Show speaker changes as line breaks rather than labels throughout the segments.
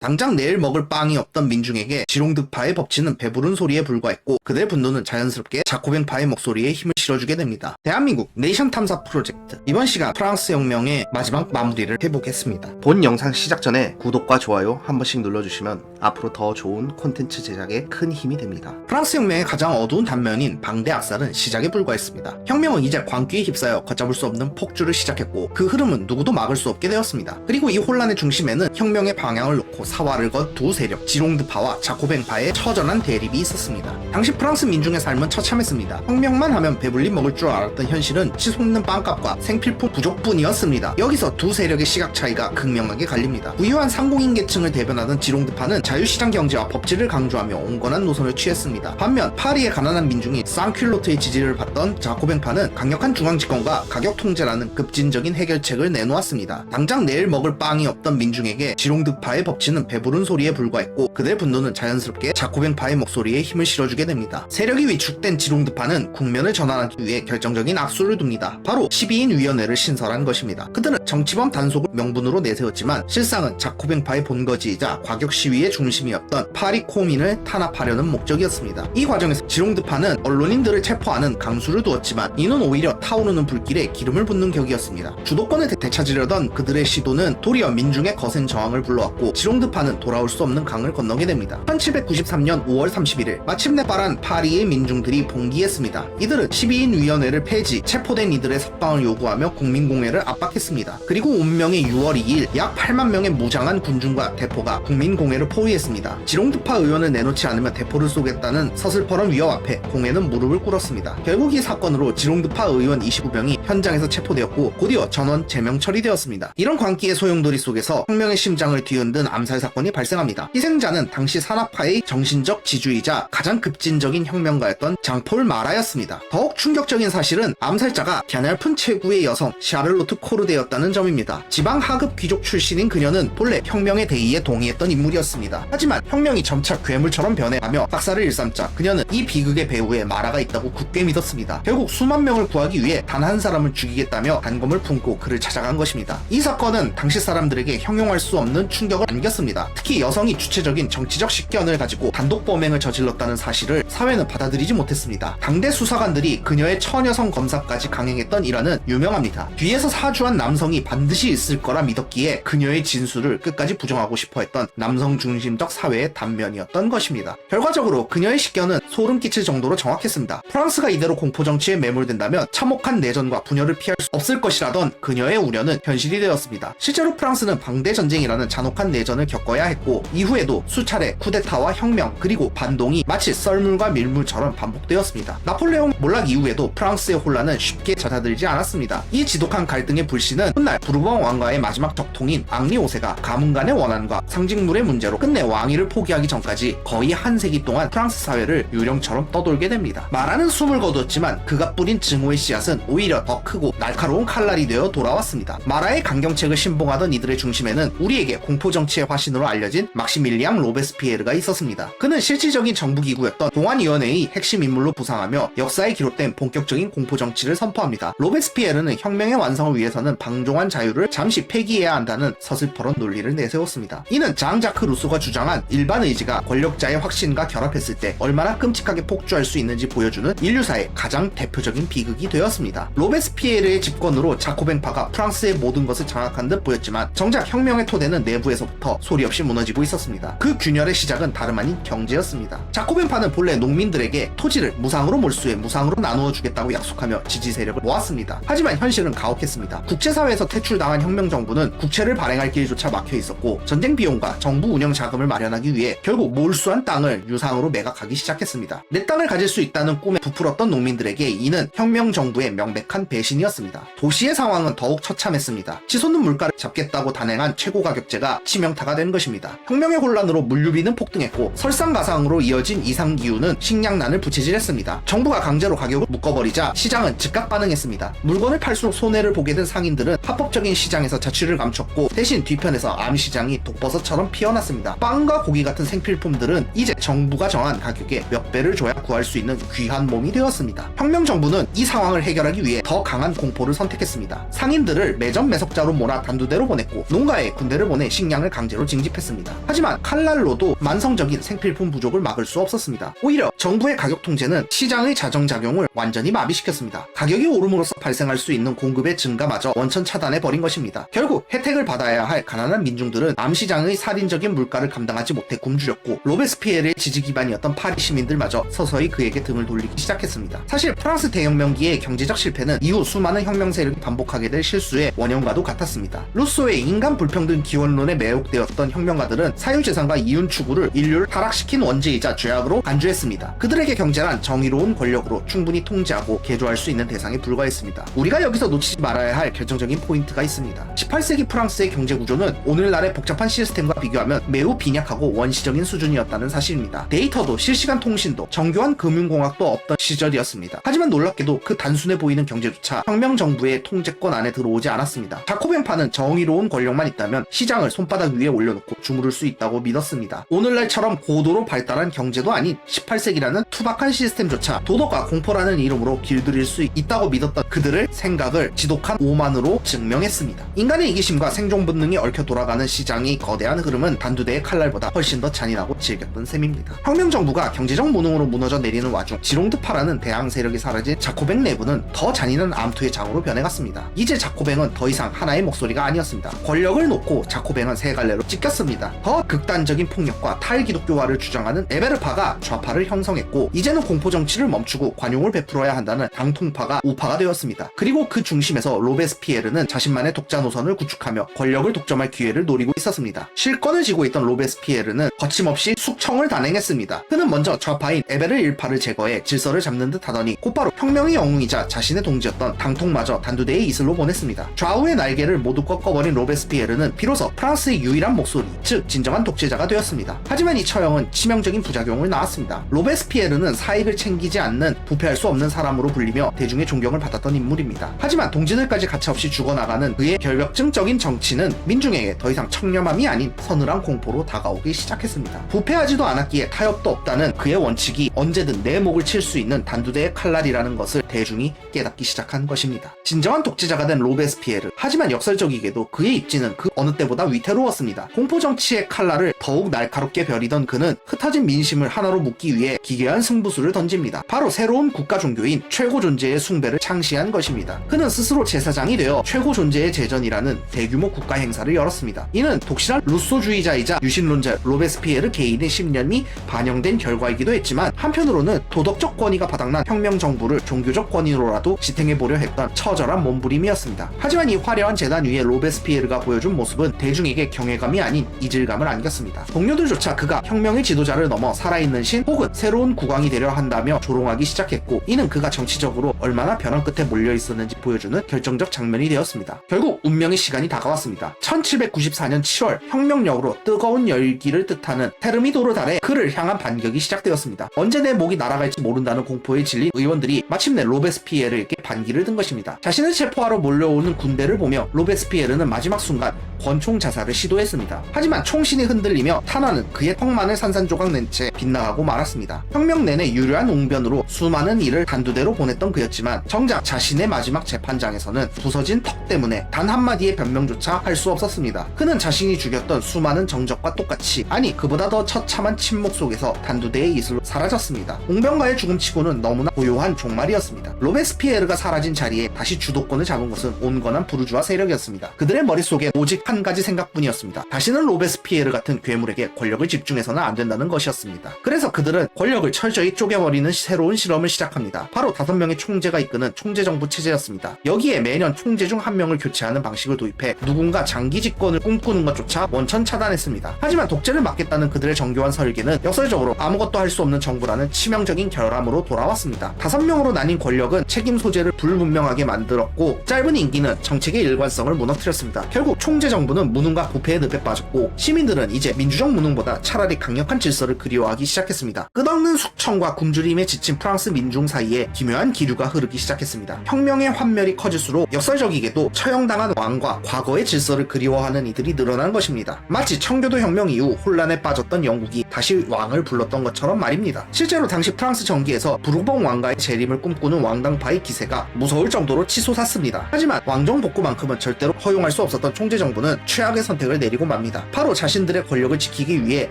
당장 내일 먹을 빵이 없던 민중에게 지롱드파의 법치는 배부른 소리에 불과했고 그들의 분노는 자연스럽게 자코뱅파의 목소리에 힘을 실어주게 됩니다. 대한민국 네이션 탐사 프로젝트 이번 시간 프랑스 혁명의 마지막 마무리를 해보겠습니다. 본 영상 시작 전에 구독과 좋아요 한 번씩 눌러주시면 앞으로 더 좋은 콘텐츠 제작에 큰 힘이 됩니다. 프랑스 혁명의 가장 어두운 단면인 방대 악살은 시작에 불과했습니다. 혁명은 이제 광기에 휩싸여 걷잡을 수 없는 폭주를 시작했고 그 흐름은 누구도 막을 수 없게 되었습니다. 그리고 이 혼란의 중심에는 혁명의 방향을 놓고 사활을 건 두 세력 지롱드파와 자코뱅파의 처절한 대립이 있었습니다. 당시 프랑스 민중의 삶은 처참했습니다. 혁명만 하면 배불 리 먹을 줄 알았던 현실은 치솟는 빵값과 생필품 부족뿐이었습니다. 여기서 두 세력의 시각 차이가 극명하게 갈립니다. 부유한 상공인 계층을 대변하던 지롱드파는 자유시장 경제와 법治을 강조하며 온건한 노선을 취했습니다. 반면 파리의 가난한 민중이 쌍퀼로트의 지지를 받던 자코뱅파는 강력한 중앙집권과 가격 통제라는 급진적인 해결책을 내놓았습니다. 당장 내일 먹을 빵이 없던 민중에게 지롱드파의 법치는 배부른 소리에 불과했고 그들의 분노는 자연스럽게 자코뱅파의 목소리에 힘을 실어주게 됩니다. 세력이 위축된 지롱드파는 국면을 전환 하기 위해 결정적인 악수를 둡니다. 바로 12인 위원회를 신설한 것입니다. 그들은 정치범 단속을 명분으로 내세웠지만 실상은 자코뱅파의 본거지이자 과격 시위의 중심이었던 파리 코민을 탄압하려는 목적이었습니다. 이 과정에서 지롱드파는 언론인들을 체포하는 강수를 두었지만 이는 오히려 타오르는 불길에 기름을 붓는 격이었습니다. 주도권을 되- 되찾으려던 그들의 시도는 도리어 민중의 거센 저항을 불러왔고 지롱드파는 돌아올 수 없는 강을 건너게 됩니다. 1793년 5월 31일 마침내 빠른 파리의 민중들이 봉기했습니다. 이들은 12인 위원회를 폐지, 체포된 이들의 석방을 요구하며 국민공회를 압박했습니다. 그리고 운명의 6월 2일 약 8만 명의 무장한 군중과 대포가 국민공회를 포위했습니다. 지롱드파 의원을 내놓지 않으면 대포를 쏘겠다는 서슬퍼런 위협 앞에 공회는 무릎을 꿇었습니다. 결국 이 사건으로 지롱드파 의원 29명이 현장에서 체포되었고 곧이어 전원 제명 처리되었습니다. 이런 광기의 소용돌이 속에서 혁명의 심장을 뒤흔든 암살 사건이 발생합니다. 희생자는 당시 산악파의 정신적 지주이자 가장 급진적인 혁명가였던 장폴 마라였습니다. 더욱 충격적인 사실은 암살자가 갸냘픈 체구의 여성 샤를로트 코르데였다는 점입니다. 지방 하급 귀족 출신인 그녀는 본래 혁명의 대의에 동의했던 인물이었습니다. 하지만 혁명이 점차 괴물처럼 변해가며 박사를 일삼자 그녀는 이 비극의 배후에 마라가 있다고 굳게 믿었습니다. 결국 수만 명을 구하기 위해 단 한 사람을 죽이겠다며 단검을 품고 그를 찾아간 것입니다. 이 사건은 당시 사람들에게 형용할 수 없는 충격을 안겼습니다. 특히 여성이 주체적인 정치적 식견을 가지고 단독 범행을 저질렀다는 사실을 사회는 받아들이지 못했습니다. 당대 수사관들이 그녀의 처녀성 검사까지 강행했던 일화는 유명합니다. 뒤에서 사주한 남성이 반드시 있을 거라 믿었기에 그녀의 진술을 끝까지 부정하고 싶어 했던 남성 중심적 사회의 단면이었던 것입니다. 결과적으로 그녀의 식견은 소름 끼칠 정도로 정확했습니다. 프랑스가 이대로 공포 정치에 매몰된다면 참혹한 내전과 분열을 피할 수 없을 것이라던 그녀의 우려는 현실이 되었습니다. 실제로 프랑스는 방대 전쟁이라는 잔혹한 내전을 겪어야 했고 이후에도 수차례 쿠데타와 혁명 그리고 반동이 마치 썰물과 밀물처럼 반복되었습니다. 나폴레옹 몰락 이후 에도 프랑스의 혼란은 쉽게 잦아들지 않았습니다. 이 지독한 갈등의 불씨는 훗날 부르봉 왕과의 마지막 적통인 앙리 5세가 가문 간의 원한과 상징물의 문제로 끝내 왕위를 포기하기 전까지 거의 한 세기 동안 프랑스 사회를 유령처럼 떠돌게 됩니다. 말하는 숨을 거두었지만 그가 뿌린 증오의 씨앗은 오히려 더 크고 날카로운 칼날이 되어 돌아왔습니다. 마라의 강경책을 신봉하던 이들의 중심에는 우리에게 공포 정치의 화신으로 알려진 막시밀리앙 로베스피에르가 있었습니다. 그는 실질적인 정부기구였던 공안위원회의 핵심 인물로 부상하며 역사에 기록된 본격적인 공포 정치를 선포합니다. 로베스피에르는 혁명의 완성을 위해서는 방종한 자유를 잠시 폐기해야 한다는 서슬퍼런 논리를 내세웠습니다. 이는 장자크 루소가 주장한 일반 의지가 권력자의 확신과 결합했을 때 얼마나 끔찍하게 폭주할 수 있는지 보여주는 인류사의 가장 대표적인 비극이 되었습니다. 로베스피에르의 집권으로 자코뱅파가 프랑스의 모든 것을 장악한 듯 보였지만 정작 혁명의 토대는 내부에서부터 소리 없이 무너지고 있었습니다. 그 균열의 시작은 다름 아닌 경제였습니다. 자코뱅파는 본래 농민들에게 토지를 무상으로 몰수해 무상으로 나누어 주겠다고 약속하며 지지 세력을 모았습니다. 하지만 현실은 가혹했습니다. 국제사회에서 퇴출당한 혁명 정부는 국채를 발행할 길조차 막혀 있었고 전쟁 비용과 정부 운영 자금을 마련하기 위해 결국 몰수한 땅을 유상으로 매각하기 시작했습니다. 내 땅을 가질 수 있다는 꿈에 부풀었던 농민들에게 이는 혁명 정부의 명백한 배신이었습니다. 도시의 상황은 더욱 처참했습니다. 치솟는 물가를 잡겠다고 단행한 최고 가격제가 치명타가 된 것입니다. 혁명의 혼란으로 물류비는 폭등했고 설상가상으로 이어진 이상기후는 식량난을 부채질했습니다. 정부가 강제로 가격을 묶어버리자 시장은 즉각 반응했습니다. 물건을 팔수록 손해를 보게 된 상인들은 합법적인 시장에서 자취를 감췄고 대신 뒤편에서 암시장이 독버섯처럼 피어났습니다. 빵과 고기 같은 생필품들은 이제 정부가 정한 가격에 몇 배를 줘야 구할 수 있는 귀한 몸이 되었습니다. 혁명 정부는 이 상황을 해결하기 위해 더 강한 공포를 선택했습니다. 상인들을 매점 매석자로 몰아 단두대로 보냈고 농가에 군대를 보내 식량을 강제로 징집했습니다. 하지만 칼날로도 만성적인 생필품 부족을 막을 수 없었습니다. 오히려 정부의 가격 통제는 시장의 자정작용을 완전히 마비시켰습니다. 가격이 오름으로써 발생할 수 있는 공급의 증가마저 원천 차단해 버린 것입니다. 결국 혜택을 받아야 할 가난한 민중들은 암시장의 살인적인 물가를 감당하지 못해 굶주렸고 로베스피에르의 지지 기반이었던 파리 시민들마저 서서히 그에게 등을 돌리기 시작했습니다. 사실 프랑스 대혁명기의 경제적 실패는 이후 수많은 혁명 세력이 반복하게 될 실수의 원형과도 같았습니다. 루소의 인간 불평등 기원론에 매혹되었던 혁명가들은 사유재산과 이윤 추구를 인류를 타락시킨 원죄이자 죄악으로 간주했습니다. 그들에게 경제란 정의로운 권력으로 충분히 통제하고 개조할 수 있는 대상에 불과했습니다. 우리가 여기서 놓치지 말아야 할 결정적인 포인트가 있습니다. 18세기 프랑스의 경제 구조는 오늘날의 복잡한 시스템과 비교하면 매우 빈약하고 원시적인 수준이었다는 사실입니다. 데이터도 실시간 통신도 정교한 금융공학도 없던 시절이었습니다. 하지만 놀랍게도 그 단순해 보이는 경제조차 혁명 정부의 통제권 안에 들어오지 않았습니다. 자코벤파는 정의로운 권력만 있다면 시장을 손바닥 위에 올려놓고 주무를 수 있다고 믿었습니다. 오늘날처럼 고도로 발달한 경제도 아닌 18세기라는 투박한 시스템조차 도덕과 공포라는 이름으로 길들일 수 있다고 믿었던 그들의 생각을 지독한 오만으로 증명했습니다. 인간의 이기심과 생존 본능이 얽혀 돌아가는 시장의 거대한 흐름은 단두대의 칼날보다 훨씬 더 잔인하고 질겼던 셈입니다. 혁명 정부가 경제적 무능으로 무너져 내리는 와중 지롱드파라는 대항 세력이 사라진 자코뱅 내부는 더 잔인한 암투의 장으로 변해갔습니다. 이제 자코뱅은 더 이상 하나의 목소리가 아니었습니다. 권력을 놓고 자코뱅은 세 갈래로 찢겼습니다. 더 극단적인 폭력과 탈기독교화를 주장하는 에베르파가 좌파를 형성했고 이제는 공포 정치를 멈추고 관용을 베풀어야 한다는 당통파가 우파가 되었습니다. 그리고 그 중심에서 로베스피에르는 자신만의 독자 노선을 구축하며 권력을 독점할 기회를 노리고 있었습니다. 실권을 쥐고 있던 로베스피에르는 거침없이 숙청을 단행했습니다. 그는 먼저 좌파인 에베르 일파를 제거해 질서를 잡는 듯 하더니 곧바로 혁명의 영웅이자 자신의 동지였던 당통마저 단두대의 이슬로 보냈습니다. 좌우의 날개를 모두 꺾어버린 로베스피에르는 비로소 프랑스의 유일한 목소리, 즉 진정한 독재자가 되었습니다. 하지만 이 처형은 치명적인 부작용을 낳았습니다. 로베스피에르는 사익을 챙기지 않는 부패할 수 없는 사람으로 불리며 대중의 존경을 받았던 인물입니다. 하지만 동지들까지 가차없이 죽어나가는 그의 결벽증적인 정치는 민중에게 더 이상 청렴함이 아닌 서늘한 공포로 다가오기 시작했습니다. 부패하지도 않았기에 타협도 없다는 그의 원칙이 언제든 내 목을 칠 수 있는 단두대의 칼날이라는 것을 대중이 깨닫기 시작한 것입니다. 진정한 독재자가 된 로베스피에르. 하지만 역설적이게도 그의 입지는 그 어느 때보다 위태로웠습니다. 공포 정치의 칼날을 더욱 날카롭게 벼리던 그는 흩어진 민심을 하나로 묶기 위해 기괴한 승부수를 던집니다. 바로 새로운 국가 종교인 최고 존재의 숭배를 창시한 것입니다. 그는 스스로 제사장이 되어 최고 존재의 제전이라는 대규모 국가 행사를 열었습니다. 이는 독실한 루소주의자이자 유신론자 로베스피에르 개인의 신념이 반영된 결과이기도 했지만 한편으로는 도덕적 권위가 바닥난 혁명 정부를 종교적 권위로라도 지탱해 보려 했던 처절한 몸부림이었습니다. 하지만 이 화려한 재단 위에 로베스피에르가 보여준 모습은 대중에게 경외감이 아닌 이질감을 안겼습니다. 동료들조차 그가 혁명의 지도자를 넘어 살아있는 신 혹은 새로운 국왕이 되려 한다며 조롱하기 시작했고 이는 그가 정치적으로 얼마나 벼랑 끝에 몰려 있었는지 보여주는 결정적 장면이 되었습니다. 결국 운명의 시간이 다가왔습니다. 1794년 7월 혁명력으로 뜨거운 열기를 뜻하는 테르미도르 달에 그를 향한 반격이 시작되었습니다. 언제 내 목이 날아갈지 모른다는 공포에 질린 의원들이 마침내 로베스피에르에게 반기를 든 것입니다. 자신을 체포하러 몰려오는 군대를 보며 로베스피에르는 마지막 순간 권총 자살을 시도했습니다. 하지만 총신이 흔들리며 탄화는 그의 턱만을 산산조각 낸 채 빗나가고 말았습니다. 혁명 내내 유려한 웅변으로 수많은 일을 단두대로 보냈던 그였지만 정작 자신의 마지막 재판장에서는 부서진 턱 때문에 단 한마디의 변명조차 할 수 없었습니다. 그는 자신이 죽였던 수많은 정적과 똑같이 아니 그보다 더 처참한 침묵 속에서 단두대의 이슬로 사라졌습니다. 웅변가의 죽음치고는 너무나 고요한 종말이었습니다. 로베스피에르가 사라진 자리에 다시 주도권을 잡은 것은 온건한 부르주아 세력이었습니다. 그들의 머릿속에 오직 한 가지 생각뿐이었습니다. 다시는 로베스피에르 같은 괴물에게 권력을 집중해서는 안 된다는 것이었습니다. 그래서 그들은 권력을 철저히 쪼개버리는 새로운 실험을 시작합니다. 바로 다섯 명의 총재가 이끄는 총재 정부 체제였습니다. 여기에 매년 총재 중 한 명을 교체하는 방식을 도입해 누군가 장기 집권을 꿈꾸는 것조차 원천 차단했습니다. 하지만 독재를 막겠다는 그들의 정교한 설계는 역설적으로 아무것도 할 수 없는 정부라는 치명적인 결함으로 돌아왔습니다. 다섯 명으로 나뉜 권력은 책임 소재를 불분명하게 만들었고 짧은 임기는 정책의 일관성을 무너뜨렸습니다. 결국 총재 정부 는 무능과 부패의 늪에 빠졌고 시민들은 이제 민주적 무능보다 차라리 강력한 질서를 그리워하기 시작했습니다. 끝없는 숙청과 굶주림에 지친 프랑스 민중 사이에 기묘한 기류가 흐르기 시작했습니다. 혁명의 환멸이 커질수록 역설적이게도 처형당한 왕과 과거의 질서를 그리워하는 이들이 늘어난 것입니다. 마치 청교도 혁명 이후 혼란에 빠졌던 영국이 다시 왕을 불렀던 것처럼 말입니다. 실제로 당시 프랑스 정기에서 부르봉 왕가의 재림을 꿈꾸는 왕당파의 기세가 무서울 정도로 치솟았습니다. 하지만 왕정 복구만큼은 절대로 허용할 수 없었던 총재 정부는 최악의 선택을 내리고 맙니다. 바로 자신들의 권력을 지키기 위해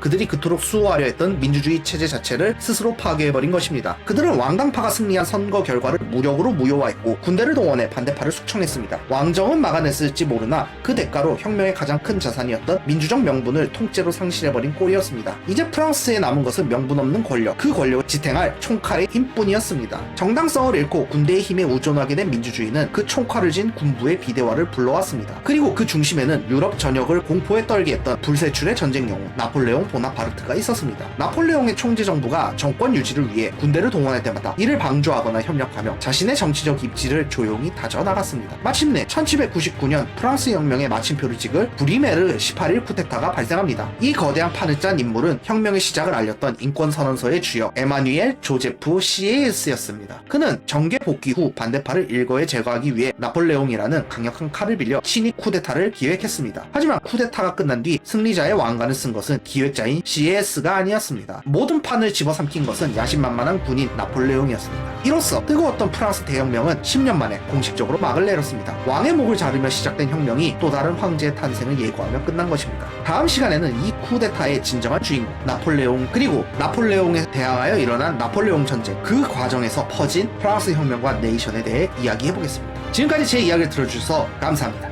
그들이 그토록 수호하려 했던 민주주의 체제 자체를 스스로 파괴해버린 것입니다. 그들은 왕당파가 승리한 선거 결과를 무력으로 무효화했고 군대를 동원해 반대파를 숙청했습니다. 왕정은 막아냈을지 모르나 그 대가로 혁명의 가장 큰 자산이었던 민주적 명분을 통째로 상실해버린 꼴이었습니다. 이제 프랑스에 남은 것은 명분 없는 권력, 그 권력을 지탱할 총칼의 힘뿐이었습니다. 정당성을 잃고 군대의 힘에 의존하게 된 민주주의는 그 총칼을 진 군부의 비대화를 불러왔습니다. 그리고 그 중심에는 유럽 전역을 공포에 떨게 했던 불세출의 전쟁 영웅 나폴레옹 보나파르트가 있었습니다. 나폴레옹의 총재 정부가 정권 유지를 위해 군대를 동원할 때마다 이를 방조하거나 협력하며 자신의 정치적 입지를 조용히 다져나갔습니다. 마침내 1799년 프랑스 혁명의 마침표를 찍을 브리메르 18일 쿠데타가 발생합니다. 이 거대한 판을 짠 인물은 혁명의 시작을 알렸던 인권선언서의 주역 에마뉘엘 조제프 시에스였습니다. 그는 정계 복귀 후 반대파를 일거에 제거하기 위해 나폴레옹이라는 강력한 칼을 빌려 신이 쿠데타를 기획했습니다. 하지만 쿠데타가 끝난 뒤 승리자의 왕관을 쓴 것은 기획자인 시에스가 아니었습니다. 모든 판을 집어삼킨 것은 야심만만한 군인 나폴레옹이었습니다. 이로써 뜨거웠던 프랑스 대혁명은 10년 만에 공식적으로 막을 내렸습니다. 왕의 목을 자르며 시작된 혁명이 또 다른 황제의 탄생을 예고하며 끝난 것입니다. 다음 시간에는 이 쿠데타의 진정한 주인공 나폴레옹 그리고 나폴레옹에 대항하여 일어난 나폴레옹 전쟁 그 과정에서 퍼진 프랑스 혁명과 네이션에 대해 이야기해 보겠습니다. 지금까지 제 이야기를 들어주셔서 감사합니다.